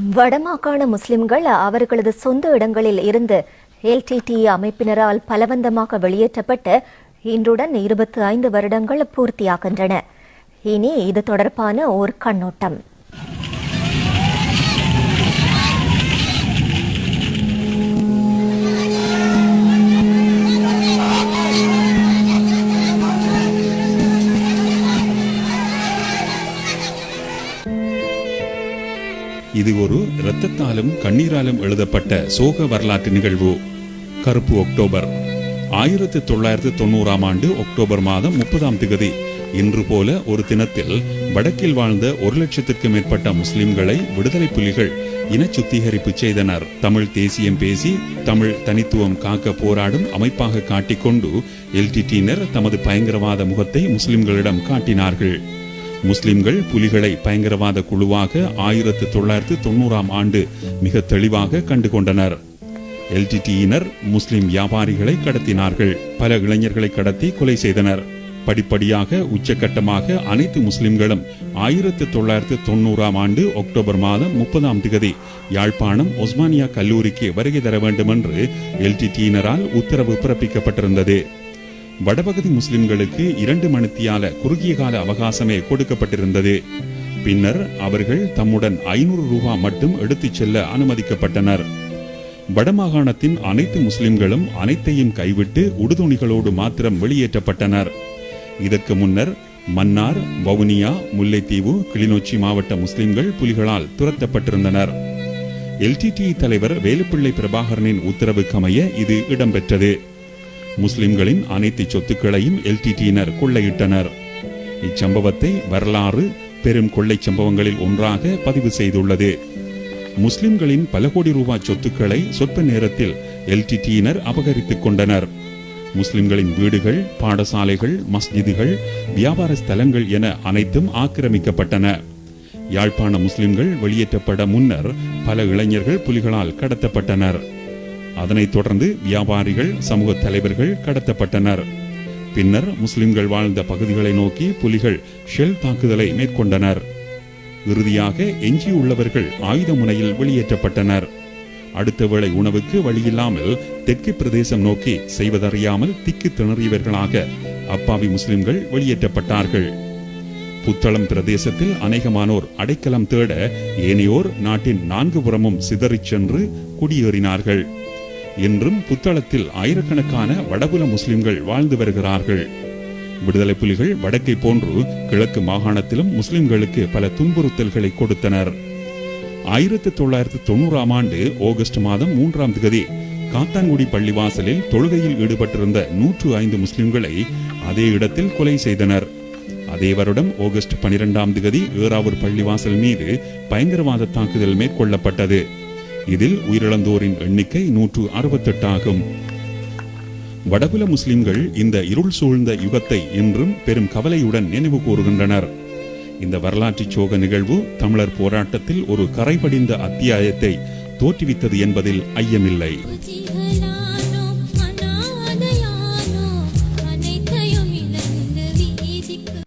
வடமாகாண முஸ்லிம்கள் அவர்களது சொந்த இடங்களில் இருந்து எல்டிடி அமைப்பினரால் பலவந்தமாக வெளியேற்றப்பட்டு இன்றுடன் இருபத்தி ஐந்து வருடங்கள் பூர்த்தியாகின்றன. இனி இது தொடர்பான ஓர் கண்ணோட்டம். இது ஒரு இரத்தத்தாலும் கண்ணீராலும் எழுதப்பட்ட சோக வரலாற்று நிகழ்வு. கருப்பு அக்டோபர் ஆயிரத்தி தொள்ளாயிரத்தி தொண்ணூறாம் ஆண்டு அக்டோபர் மாதம் முப்பதாம் திகதி. இன்று போல ஒரு தினத்தில் வடக்கில் வாழ்ந்த ஒரு லட்சத்திற்கு மேற்பட்ட முஸ்லிம்களை விடுதலை புலிகள் இன சுத்திகரிப்பு செய்தனர். தமிழ் தேசியம் பேசி தமிழ் தனித்துவம் காக்க போராடும் அமைப்பாக காட்டிக்கொண்டு எல்டிடியினர் தமது பயங்கரவாத முகத்தை முஸ்லிம்களிடம் காட்டினார்கள். முஸ்லிம்கள் புலிகளை பயங்கரவாத குழுவாக ஆயிரத்து தொள்ளாயிரத்து தொண்ணூறாம் ஆண்டு மிக தெளிவாக கண்டுகொண்டனர். எல்டிடியினர் முஸ்லிம் வியாபாரிகளை கடத்தினார்கள். பல இளைஞர்களை கடத்தி கொலை செய்தனர். படிப்படியாக உச்சக்கட்டமாக அனைத்து முஸ்லிம்களும் ஆயிரத்து தொள்ளாயிரத்து தொண்ணூறாம் ஆண்டு அக்டோபர் மாதம் முப்பதாம் திகதி யாழ்ப்பாணம் ஒஸ்மானியா கல்லூரிக்கு வருகை தர வேண்டும் என்று எல்டிடியினரால் உத்தரவு பிறப்பிக்கப்பட்டிருந்தது. வடபகுதி முஸ்லிம்களுக்கு இரண்டு மணித்தியால குறுகிய கால அவகாசமே கொடுக்கப்பட்டிருந்தது. பின்னர் அவர்கள் தம்முடன் ஐநூறு ரூபாய் மட்டும் எடுத்துச் செல்ல அனுமதிக்கப்பட்டனர். வடமாகாணத்தின் அனைத்து முஸ்லிம்களும் அனைத்தையும் கைவிட்டு உடுதுணிகளோடு மாத்திரம் வெளியேற்றப்பட்டனர். இதற்கு முன்னர் மன்னார் வவுனியா முல்லைத்தீவு கிளிநொச்சி மாவட்ட முஸ்லிம்கள் புலிகளால் துரத்தப்பட்டிருந்தனர். எல்டிடி தலைவர் வேலுப்பிள்ளை பிரபாகரனின் உத்தரவுக்கமைய இது இடம்பெற்றது. முஸ்லிம்களின் அனைத்து சொத்துக்களையும் எல்டிடியினர் கொள்ளையிட்டனர். இச்சம்பவத்தை வரலாறு பெரும் கொள்ளை சம்பவங்களில் ஒன்றாக பதிவு செய்துள்ளது. முஸ்லிம்களின் பல கோடி ரூபாய் சொத்துக்களை சொற்ப நேரத்தில் எல்டிடியினர் அபகரித்துக் கொண்டனர். முஸ்லிம்களின் வீடுகள் பாடசாலைகள் மஸ்ஜிதுகள் வியாபார ஸ்தலங்கள் என அனைத்தும் ஆக்கிரமிக்கப்பட்டன. யாழ்ப்பாண முஸ்லிம்கள் வெளியேற்றப்பட முன்னர் பல இளைஞர்கள் புலிகளால் கடத்தப்பட்டனர். அதனைத் தொடர்ந்து வியாபாரிகள் சமூக தலைவர்கள் கடத்தப்பட்டனர். பின்னர் முஸ்லிம்கள் வாழ்ந்த பகுதிகளை நோக்கி புலிகள் ஷெல் தாக்குதலை மேற்கொண்டனர். இறுதியாக எஞ்சியுள்ளவர்கள் ஆயுத முனையில் வெளியேற்றப்பட்டனர். அடுத்த வேளை உணவுக்கு வழியில்லாமல் தெற்கு பிரதேசம் நோக்கி செய்வதறியாமல் திக்கு திணறியவர்களாக அப்பாவி முஸ்லிம்கள் வெளியேற்றப்பட்டார்கள். புத்தளம் பிரதேசத்தில் அநேகமானோர் அடைக்கலம் தேட ஏனையோர் நாட்டின் நான்கு புறமும் சிதறிச் சென்று குடியேறினார்கள். இன்றும் புத்தளத்தில் ஆயிரக்கணக்கான வடபுல முஸ்லிம்கள் வாழ்ந்து வருகிறார்கள். விடுதலை புலிகள் வடக்கை போன்று கிழக்கு மாகாணத்திலும் முஸ்லிம்களுக்கு பல துன்புறுத்தல்களை கொடுத்தனர். ஆயிரத்தி தொள்ளாயிரத்தி தொண்ணூறாம் ஆண்டு ஆகஸ்ட் மாதம் மூன்றாம் தேதி காத்தான்குடி பள்ளிவாசலில் தொழுகையில் ஈடுபட்டிருந்த நூற்று ஐந்து முஸ்லிம்களை அதே இடத்தில் கொலை செய்தனர். அதே வருடம் ஆகஸ்ட் பனிரெண்டாம் தேதி ஏறாவூர் பள்ளிவாசல் மீது பயங்கரவாத தாக்குதல் மேற்கொள்ளப்பட்டது. இதில் உயிரிழந்தோரின் எண்ணிக்கை நூற்று அறுபத்தெட்டு ஆகும் வடகுல முஸ்லிம்கள் இந்த இருள் சூழ்ந்த யுகத்தை இன்றும் பெரும் கவலையுடன் நினைவு கூறுகின்றனர். இந்த வரலாற்று சோக நிகழ்வு தமிழர் போராட்டத்தில் ஒரு கரைபடிந்த அத்தியாயத்தை தோற்றுவித்தது என்பதில் ஐயமில்லை.